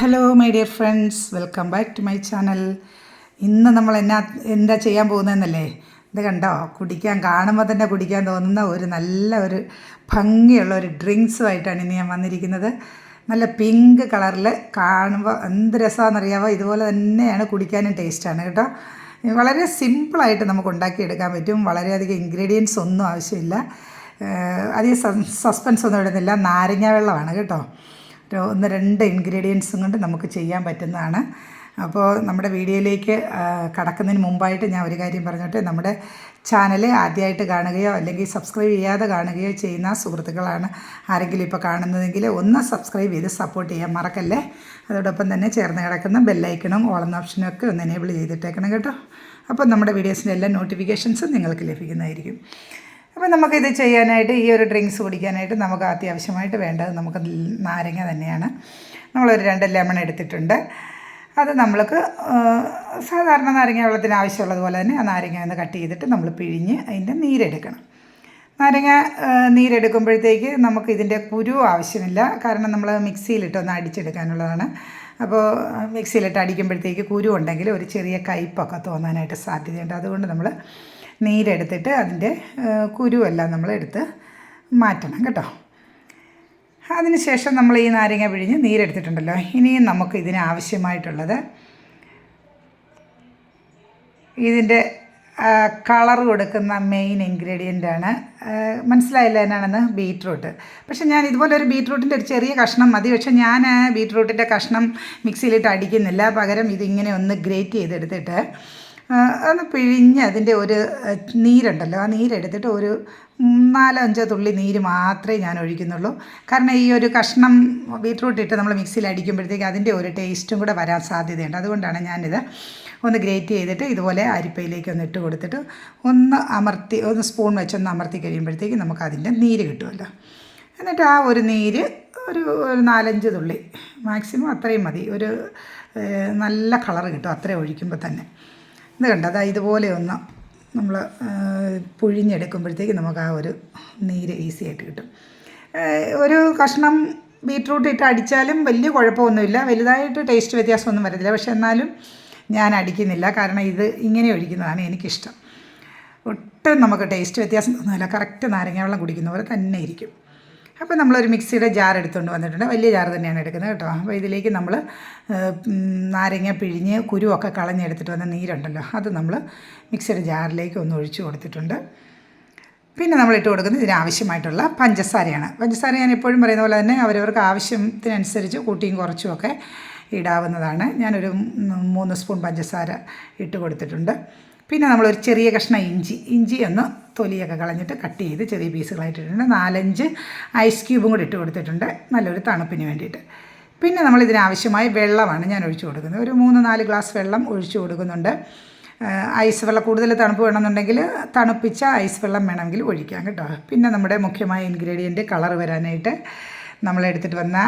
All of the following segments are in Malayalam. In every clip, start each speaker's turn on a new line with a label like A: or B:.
A: Hello my dear friends welcome back to my channel ഇന്ന് നമ്മൾ എന്നാ എന്താ ചെയ്യാൻ പോകുന്നതെന്നല്ലേ? ഇത് കണ്ടോ? കുടിക്കാൻ കാണുമ്പോൾ തന്നെ കുടിക്കാൻ തോന്നുന്ന ഒരു നല്ല ഒരു ഭംഗിയുള്ള ഒരു ഡ്രിങ്ക്സുമായിട്ടാണ് ഇന്ന് ഞാൻ വന്നിരിക്കുന്നത്. നല്ല പിങ്ക് കളറിൽ കാണുമ്പോൾ എന്ത് രസമാണെന്നറിയാമോ ഇതുപോലെ തന്നെയാണ് കുടിക്കാനും ടേസ്റ്റാണ് കേട്ടോ. വളരെ സിമ്പിളായിട്ട് നമുക്ക് ഉണ്ടാക്കിയെടുക്കാൻ പറ്റും. വളരെയധികം ഇൻഗ്രീഡിയൻസ് ഒന്നും ആവശ്യമില്ല. അധികം സസ്പെൻസ് ഒന്നും ഇടുന്നില്ല. നാരങ്ങ വെള്ളമാണ് കേട്ടോ. ഒന്ന് രണ്ട് ഇൻഗ്രീഡിയൻസും കൊണ്ട് നമുക്ക് ചെയ്യാൻ പറ്റുന്നതാണ്. അപ്പോൾ നമ്മുടെ വീഡിയോയിലേക്ക് കടക്കുന്നതിന് മുമ്പായിട്ട് ഞാൻ ഒരു കാര്യം പറഞ്ഞോട്ടെ. നമ്മുടെ ചാനൽ ആദ്യമായിട്ട് കാണുകയോ അല്ലെങ്കിൽ സബ്സ്ക്രൈബ് ചെയ്യാതെ കാണുകയോ ചെയ്യുന്ന സുഹൃത്തുക്കളാണ് ആരെങ്കിലും ഇപ്പോൾ കാണുന്നതെങ്കിൽ ഒന്ന് സബ്സ്ക്രൈബ് ചെയ്ത് സപ്പോർട്ട് ചെയ്യാൻ മറക്കല്ലേ? അതോടൊപ്പം തന്നെ ചേർന്ന് കിടക്കുന്ന ബെല്ലൈക്കണും ഓളെന്ന ഓപ്ഷനും ഒക്കെ ഒന്ന് എനേബിൾ ചെയ്തിട്ടേക്കണം കേട്ടോ. അപ്പോൾ നമ്മുടെ വീഡിയോസിന്റെ എല്ലാ നോട്ടിഫിക്കേഷൻസും നിങ്ങൾക്ക് ലഭിക്കുന്നതായിരിക്കും. അപ്പോൾ നമുക്കിത് ചെയ്യാനായിട്ട് ഈ ഒരു ഡ്രിങ്ക്സ് കുടിക്കാനായിട്ട് നമുക്ക് അത്യാവശ്യമായിട്ട് വേണ്ടത് നമുക്ക് നാരങ്ങ തന്നെയാണ്. നമ്മളൊരു രണ്ട് ലെമൺ എടുത്തിട്ടുണ്ട്. അത് നമ്മൾക്ക് സാധാരണ നാരങ്ങ വെള്ളത്തിന് ആവശ്യമുള്ളതുപോലെ തന്നെ ആ നാരങ്ങ ഒന്ന് കട്ട് ചെയ്തിട്ട് നമ്മൾ പിഴിഞ്ഞ് അതിന്റെ നീരെടുക്കണം. നാരങ്ങ നീരെടുക്കുമ്പോഴത്തേക്ക് നമുക്ക് ഇതിന്റെ കുരു ആവശ്യമില്ല. കാരണം നമ്മൾ മിക്സിയിലിട്ട് ഒന്ന് അടിച്ചെടുക്കാനുള്ളതാണ്. അപ്പോൾ മിക്സിയിലിട്ട് അടിക്കുമ്പോഴത്തേക്ക് കുരു ഉണ്ടെങ്കിൽ ഒരു ചെറിയ കയ്പൊക്കെ തോന്നാനായിട്ട് സാധ്യതയുണ്ട്. അതുകൊണ്ട് നമ്മൾ നീരെടുത്തിട്ട് അതിന്റെ കുരുവെല്ലാം നമ്മൾ എടുത്ത് മാറ്റണം കേട്ടോ. അതിനുശേഷം നമ്മൾ ഈ നാരങ്ങ പിഴിഞ്ഞ് നീരെടുത്തിട്ടുണ്ടല്ലോ. ഇനിയും നമുക്ക് ഇതിന് ആവശ്യമായിട്ടുള്ളത് ഇതിന്റെ കളർ കൊടുക്കുന്ന മെയിൻ ഇൻഗ്രീഡിയന്റ് ആണ് ആ, മനസ്സിലായില്ല എന്നാണെന്ന് ബീട്രൂട്ട് പക്ഷെ ഞാൻ ഇതുപോലെ ഒരു ബീട്രൂട്ടിന്റെ ഒരു ചെറിയ കഷ്ണം മതി. പക്ഷേ ഞാൻ ബീട്രൂട്ടിന്റെ കഷ്ണം മിക്സിയിലിട്ട് അടിക്കുന്നില്ല. പകരം ഇതിങ്ങനെ ഒന്ന് ഗ്രേറ്റ് ചെയ്തെടുത്തിട്ട് ഒന്ന് പിഴിഞ്ഞ് അതിന്റെ ഒരു നീരുണ്ടല്ലോ. ആ നീരെടുത്തിട്ട് ഒരു നാലോ അഞ്ചോ തുള്ളി നീര് മാത്രമേ ഞാൻ ഒഴിക്കുന്നുള്ളൂ. കാരണം ഈ ഒരു കഷ്ണം ബീട്രൂട്ട് ഇട്ട് നമ്മൾ മിക്സിയിൽ അടിക്കുമ്പോഴത്തേക്ക് അതിന്റെ ഒരു ടേസ്റ്റും കൂടെ വരാൻ സാധ്യതയുണ്ട്. അതുകൊണ്ടാണ് ഞാനിത് ഒന്ന് ഗ്രേറ്റ് ചെയ്തിട്ട് ഇതുപോലെ അരിപ്പയിലേക്ക് ഒന്ന് ഇട്ട് കൊടുത്തിട്ട് ഒന്ന് അമർത്തി ഒന്ന് സ്പൂൺ വെച്ചൊന്ന് അമർത്തി കഴിയുമ്പോഴത്തേക്ക് നമുക്ക് അതിന്റെ നീര് കിട്ടുമല്ലോ. എന്നിട്ട് ആ ഒരു നീര് ഒരു ഒരു നാലഞ്ച് തുള്ളി മാക്സിമം അത്രയും മതി. ഒരു നല്ല കളർ കിട്ടും അത്രയും ഒഴിക്കുമ്പോൾ തന്നെ. ഇത് കണ്ട? അതാ ഇതുപോലെ ഒന്ന് നമ്മൾ പുഴിഞ്ഞെടുക്കുമ്പോഴത്തേക്ക് നമുക്ക് ആ ഒരു നീര് ഈസി ആയിട്ട് കിട്ടും. ഒരു കഷ്ണം ബീട്രൂട്ട് ഇട്ട് അടിച്ചാലും വലിയ കുഴപ്പമൊന്നുമില്ല. വലുതായിട്ട് ടേസ്റ്റ് വ്യത്യാസമൊന്നും വരത്തില്ല. പക്ഷെ എന്നാലും ഞാൻ അടിക്കുന്നില്ല. കാരണം ഇത് ഇങ്ങനെ ഒഴിക്കുന്നതാണ് എനിക്കിഷ്ടം. ഒട്ടും നമുക്ക് ടേസ്റ്റ് വ്യത്യാസം തോന്നുന്നില്ല കറക്റ്റ് നാരങ്ങ വെള്ളം കുടിക്കുന്ന പോലെ തന്നെ ഇരിക്കും. അപ്പോൾ നമ്മളൊരു മിക്സിയുടെ ജാർ എടുത്തുകൊണ്ട് വന്നിട്ടുണ്ട്. വലിയ ജാർ തന്നെയാണ് എടുക്കുന്നത് കേട്ടോ. അപ്പോൾ ഇതിലേക്ക് നമ്മൾ നാരങ്ങ പിഴിഞ്ഞ് കുരുവൊക്കെ കളഞ്ഞെടുത്തിട്ട് വന്ന നീരുണ്ടല്ലോ. അത് നമ്മൾ മിക്സിയുടെ ജാറിലേക്ക് ഒന്ന് ഒഴിച്ചു കൊടുത്തിട്ടുണ്ട്. പിന്നെ നമ്മൾ ഇട്ട് കൊടുക്കുന്നത് ഇതിനാവശ്യമായിട്ടുള്ള പഞ്ചസാരയാണ്. പഞ്ചസാര ഞാൻ എപ്പോഴും പറയുന്ന പോലെ തന്നെ അവരവർക്ക് ആവശ്യത്തിനനുസരിച്ച് കൂട്ടിയും കുറച്ചും ഒക്കെ ഇടാവുന്നതാണ്. ഞാനൊരു മൂന്ന് സ്പൂൺ പഞ്ചസാര ഇട്ട് കൊടുത്തിട്ടുണ്ട്. പിന്നെ നമ്മളൊരു ചെറിയ കഷ്ണം ഇഞ്ചി. ഇഞ്ചി ഒന്ന് തൊലിയൊക്കെ കളഞ്ഞിട്ട് കട്ട് ചെയ്ത് ചെറിയ പീസുകളായിട്ടിട്ടുണ്ട്. നാലഞ്ച് ഐസ് ക്യൂബും കൂടി ഇട്ട് കൊടുത്തിട്ടുണ്ട്. നല്ലൊരു തണുപ്പിന് വേണ്ടിയിട്ട്. പിന്നെ നമ്മൾ ഇതിനാവശ്യമായ വെള്ളമാണ് ഞാൻ ഒഴിച്ചു കൊടുക്കുന്നത്. ഒരു മൂന്ന് നാല് ഗ്ലാസ് വെള്ളം ഒഴിച്ചു കൊടുക്കുന്നുണ്ട്. ഐസ് വെള്ളം കൂടുതൽ തണുപ്പ് വേണമെന്നുണ്ടെങ്കിൽ തണുപ്പിച്ച ഐസ് വെള്ളം വേണമെങ്കിൽ ഒഴിക്കാം കേട്ടോ. പിന്നെ നമ്മുടെ മുഖ്യമായ ഇൻഗ്രീഡിയന്റ് കളർ വരാനായിട്ട് നമ്മൾ എടുത്തിട്ട് വന്ന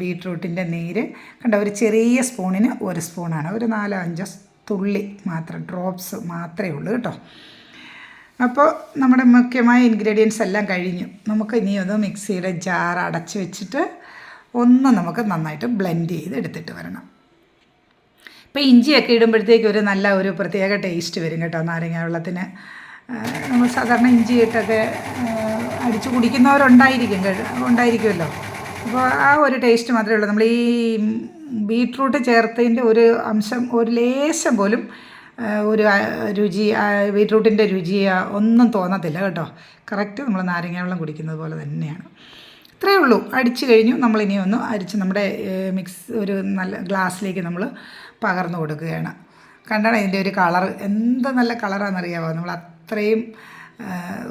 A: ബീട്രൂട്ടിന്റെ നീര്. കണ്ട ഒരു ചെറിയ സ്പൂണിന് ഒരു സ്പൂണാണ്. ഒരു നാലോ അഞ്ചോ തുള്ളി മാത്രം ഡ്രോപ്സ് മാത്രമേ ഉള്ളൂ കേട്ടോ. അപ്പോൾ നമ്മുടെ മുഖ്യമായ ഇൻഗ്രീഡിയൻസ് എല്ലാം കഴിഞ്ഞു. നമുക്ക് ഇനി ഒന്ന് മിക്സിയുടെ ജാർ അടച്ച് വെച്ചിട്ട് ഒന്ന് നമുക്ക് നന്നായിട്ട് ബ്ലെൻഡ് ചെയ്ത് എടുത്തിട്ട് വരണം. ഇപ്പോൾ ഇഞ്ചിയൊക്കെ ഇടുമ്പോഴത്തേക്ക് ഒരു നല്ല ഒരു പ്രത്യേക ടേസ്റ്റ് വരും കേട്ടോ നാരങ്ങ വെള്ളത്തിന്. നമ്മൾ സാധാരണ ഇഞ്ചി ഇട്ടൊക്കെ അടിച്ച് കുടിക്കുന്നവരുണ്ടായിരിക്കും ഉണ്ടായിരിക്കുമല്ലോ. അപ്പോൾ ആ ഒരു ടേസ്റ്റ് മാത്രമേ ഉള്ളൂ. നമ്മൾ ഈ ബീട്രൂട്ട് ചേർത്തതിന്റെ ഒരു അംശം ഒരു ലേശം പോലും ഒരു രുചി ബീറ്റ്റൂട്ടിന്റെ രുചി ഒന്നും തോന്നത്തില്ല കേട്ടോ. കറക്റ്റ് നമ്മൾ നാരങ്ങ വെള്ളം കുടിക്കുന്നത് പോലെ തന്നെയാണ്. ഇത്രയേ ഉള്ളൂ. അടിച്ചു കഴിഞ്ഞു. നമ്മളിനി ഒന്ന് അരിച്ച് നമ്മുടെ മിക്സ് ഒരു നല്ല ഗ്ലാസ്സിലേക്ക് നമ്മൾ പകർന്നു കൊടുക്കുകയാണ്. കണ്ടാണ് ഇതിന്റെ ഒരു കളർ എന്ത് നല്ല കളറാണെന്നറിയാമോ നമ്മൾ അത്രയും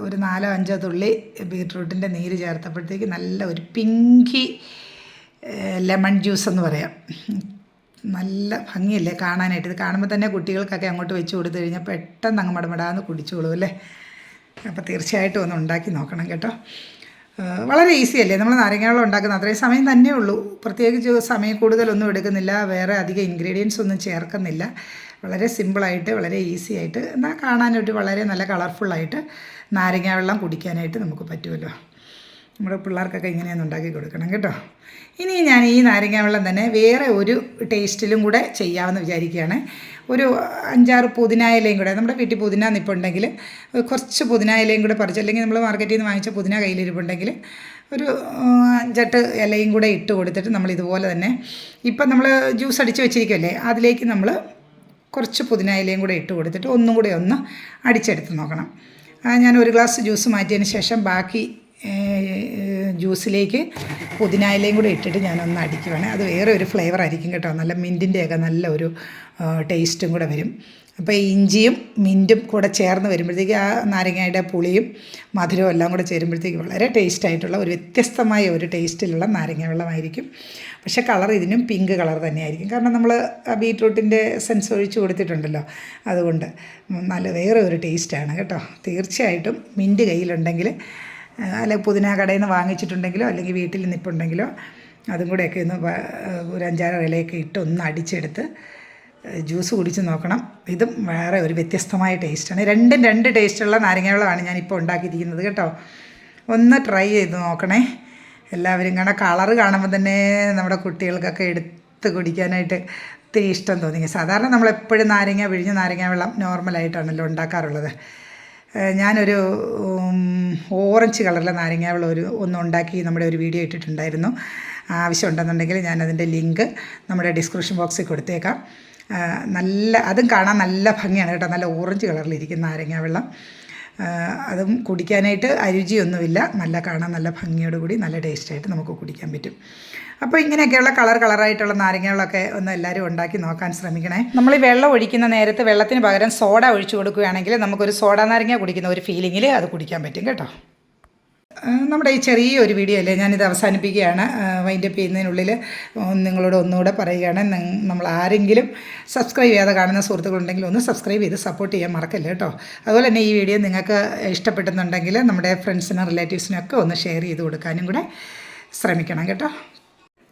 A: ഒരു നാലോ അഞ്ചോ തുള്ളി ബീട്രൂട്ടിന്റെ നീര് ചേർത്തപ്പോഴത്തേക്ക് നല്ല ഒരു പിങ്കി ലെമൺ ജ്യൂസ് എന്ന് പറയാം. നല്ല ഭംഗിയല്ലേ കാണാനായിട്ട്? ഇത് കാണുമ്പോൾ തന്നെ കുട്ടികൾക്കൊക്കെ അങ്ങോട്ട് വെച്ച് കൊടുത്തു കഴിഞ്ഞാൽ പെട്ടെന്ന് അങ്ങ് മടമടാന്ന് കുടിച്ചോളൂ അല്ലേ? അപ്പോൾ തീർച്ചയായിട്ടും ഒന്ന് ഉണ്ടാക്കി നോക്കണം കേട്ടോ. വളരെ ഈസി അല്ലേ? നമ്മൾ നാരങ്ങാവെള്ളം ഉണ്ടാക്കുന്ന അത്രയും സമയം തന്നെ ഉള്ളൂ. പ്രത്യേകിച്ച് സമയം കൂടുതലൊന്നും എടുക്കുന്നില്ല. വേറെ അധികം ഇൻഗ്രീഡിയൻസ് ഒന്നും ചേർക്കുന്നില്ല. വളരെ സിമ്പിളായിട്ട് വളരെ ഈസി ആയിട്ട്. എന്നാൽ കാണാനൊരു വളരെ നല്ല കളർഫുള്ളായിട്ട് നാരങ്ങാവെള്ളം കുടിക്കാനായിട്ട് നമുക്ക് പറ്റുമല്ലോ. നമ്മുടെ പിള്ളേർക്കൊക്കെ ഇങ്ങനെയൊന്ന് ഉണ്ടാക്കി കൊടുക്കണം കേട്ടോ. ഇനി ഞാൻ ഈ നാരങ്ങ വെള്ളം തന്നെ വേറെ ഒരു ടേസ്റ്റിലും കൂടെ ചെയ്യാമെന്ന് വിചാരിക്കുകയാണ്. ഒരു അഞ്ചാറ് പുതിന ഇലയും കൂടെ നമ്മുടെ വീട്ടിൽ പുതിന നിപ്പുണ്ടെങ്കിൽ കുറച്ച് പുതിന ഇലയും കൂടെ പറിച്ച് അല്ലെങ്കിൽ നമ്മൾ മാർക്കറ്റിൽ നിന്ന് വാങ്ങിച്ച പുതിന കയ്യിലിരിപ്പുണ്ടെങ്കിൽ ഒരു അഞ്ചെട്ട് ഇലയും കൂടെ ഇട്ട് കൊടുത്തിട്ട് നമ്മൾ ഇതുപോലെ തന്നെ ഇപ്പം നമ്മൾ ജ്യൂസ് അടിച്ച് വെച്ചിരിക്കുമല്ലേ അതിലേക്ക് നമ്മൾ കുറച്ച് പുതിന ഇലയും കൂടെ ഇട്ട് കൊടുത്തിട്ട് ഒന്നും കൂടെ ഒന്ന് അടിച്ചെടുത്ത് നോക്കണം. ഞാൻ ഒരു ഗ്ലാസ് ജ്യൂസ് മാറ്റിയതിന് ശേഷം ബാക്കി ജ്യൂസിലേക്ക് പുതിന ഇലയും കൂടെ ഇട്ടിട്ട് ഞാനൊന്ന് അടിക്കുവാണ്. അത് വേറെ ഒരു ഫ്ലേവർ ആയിരിക്കും കേട്ടോ. നല്ല മിന്റിന്റെയൊക്കെ നല്ല ഒരു ടേസ്റ്റും കൂടെ വരും. അപ്പോൾ ഇഞ്ചിയും മിന്റും കൂടെ ചേർന്ന് വരുമ്പോഴത്തേക്ക് ആ നാരങ്ങയുടെ പുളിയും മധുരവും എല്ലാം കൂടെ ചേരുമ്പോഴത്തേക്ക് വളരെ ടേസ്റ്റായിട്ടുള്ള ഒരു വ്യത്യസ്തമായ ഒരു ടേസ്റ്റിലുള്ള നാരങ്ങ വെള്ളമായിരിക്കും പക്ഷേ കളർ ഇതിനും പിങ്ക് കളർ തന്നെയായിരിക്കും. കാരണം നമ്മൾ ബീട്രൂട്ടിന്റെ സെൻസ് ഒഴിച്ച് കൊടുത്തിട്ടുണ്ടല്ലോ. അതുകൊണ്ട് നല്ല വേറെ ഒരു ടേസ്റ്റാണ് കേട്ടോ. തീർച്ചയായിട്ടും മിന്റ് കയ്യിലുണ്ടെങ്കിൽ അല്ല പുതിന കടയിൽ നിന്ന് വാങ്ങിച്ചിട്ടുണ്ടെങ്കിലോ അല്ലെങ്കിൽ വീട്ടിൽ നിൽപ്പുണ്ടെങ്കിലോ അതും കൂടെയൊക്കെ ഒന്ന് ഒരു അഞ്ചാറ് ഇലയൊക്കെ ഇട്ട് ഒന്ന് അടിച്ചെടുത്ത് ജ്യൂസ് കുടിച്ച് നോക്കണം. ഇതും വേറെ ഒരു വ്യത്യസ്തമായ ടേസ്റ്റാണ് രണ്ടും രണ്ട് ടേസ്റ്റുള്ള നാരങ്ങ വെള്ളമാണ് ഞാനിപ്പോൾ ഉണ്ടാക്കിയിരിക്കുന്നത് കേട്ടോ. ഒന്ന് ട്രൈ ചെയ്ത് നോക്കണേ. എല്ലാവരും കാണാൻ കളറ് കാണുമ്പോൾ തന്നെ നമ്മുടെ കുട്ടികൾക്കൊക്കെ എടുത്ത് കുടിക്കാനായിട്ട് ഒത്തിരി ഇഷ്ടം തോന്നി സാധാരണ നമ്മളെപ്പോഴും നാരങ്ങ പിഴിഞ്ഞ് നാരങ്ങ വെള്ളം നോർമലായിട്ടാണല്ലോ ഉണ്ടാക്കാറുള്ളത്. ഞാനൊരു ഓറഞ്ച് കളറിലെ നാരങ്ങ വെള്ളം ഒരു ഒന്ന് ഉണ്ടാക്കി നമ്മുടെ ഒരു വീഡിയോ ഇട്ടിട്ടുണ്ടായിരുന്നു. ആവശ്യമുണ്ടെന്നുണ്ടെങ്കിൽ ഞാനതിന്റെ ലിങ്ക് നമ്മുടെ ഡിസ്ക്രിപ്ഷൻ ബോക്സിൽ കൊടുത്തേക്കാം. നല്ല അതും കാണാൻ നല്ല ഭംഗിയാണ് കേട്ടോ. നല്ല ഓറഞ്ച് കളറിലിരിക്കുന്ന നാരങ്ങ വെള്ളം. ആ, അതും കുടിക്കാനായിട്ട് അരുചിയൊന്നുമില്ല. നല്ല കാണാൻ നല്ല ഭംഗിയോടുകൂടി നല്ല ടേസ്റ്റായിട്ട് നമുക്ക് കുടിക്കാൻ പറ്റും. അപ്പോൾ ഇങ്ങനെയൊക്കെയുള്ള കളർ കളറായിട്ടുള്ള നാരങ്ങകളൊക്കെ ഒന്ന് എല്ലാവരും ഉണ്ടാക്കി നോക്കാൻ ശ്രമിക്കണേ. നമ്മൾ ഈ വെള്ളം ഒഴിക്കുന്ന നേരത്ത് വെള്ളത്തിന് പകരം സോഡ ഒഴിച്ചു കൊടുക്കുകയാണെങ്കിൽ നമുക്കൊരു സോഡ നാരങ്ങ കുടിക്കുന്ന ഒരു ഫീലിങ്ങിൽ അത് കുടിക്കാൻ പറ്റും കേട്ടോ. നമ്മുടെ ഈ ചെറിയൊരു വീഡിയോ അല്ലേ ഞാനിത് അവസാനിപ്പിക്കുകയാണ്. വൈൻഡപ്പ് ചെയ്യുന്നതിനുള്ളിൽ നിങ്ങളോട് ഒന്നുകൂടെ പറയുകയാണ്. നമ്മൾ ആരെങ്കിലും സബ്സ്ക്രൈബ് ചെയ്യാതെ കാണുന്ന സുഹൃത്തുക്കളുണ്ടെങ്കിൽ ഒന്ന് സബ്സ്ക്രൈബ് ചെയ്ത് സപ്പോർട്ട് ചെയ്യാൻ മറക്കല്ലേ കേട്ടോ. അതുപോലെ തന്നെ ഈ വീഡിയോ നിങ്ങൾക്ക് ഇഷ്ടപ്പെടുന്നുണ്ടെങ്കിൽ നമ്മുടെ ഫ്രണ്ട്സിനും റിലേറ്റീവ്സിനും ഒക്കെ ഒന്ന് ഷെയർ ചെയ്ത് കൊടുക്കാനും കൂടെ ശ്രമിക്കണം കേട്ടോ.